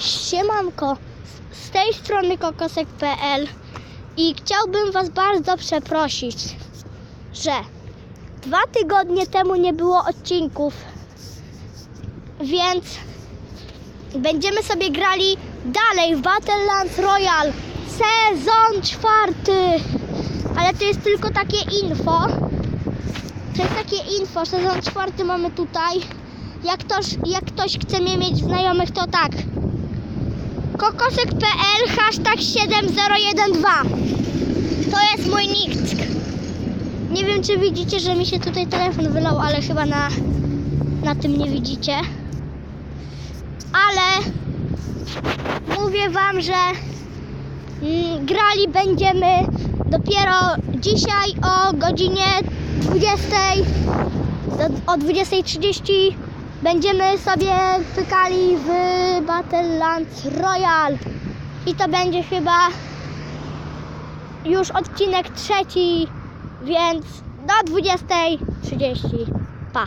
Siemanko, z tej strony kokosek.pl i chciałbym Was bardzo przeprosić, że dwa tygodnie temu nie było odcinków, więc będziemy sobie grali dalej w Battlelands Royale sezon czwarty, ale to jest tylko takie info. To jest takie info, sezon czwarty mamy tutaj. Jak ktoś, jak ktoś chce mnie mieć znajomych, to tak. Kokosek.pl hashtag 7012 To jest mój nick. Nie wiem, czy widzicie, że mi się tutaj telefon wylał, ale chyba na, na tym nie widzicie. Ale mówię Wam, że mm, grali będziemy dopiero dzisiaj o godzinie 20 do, o 20.30 będziemy sobie pykali w Battlelands Royale i to będzie chyba już odcinek trzeci, więc do 20.30 pa.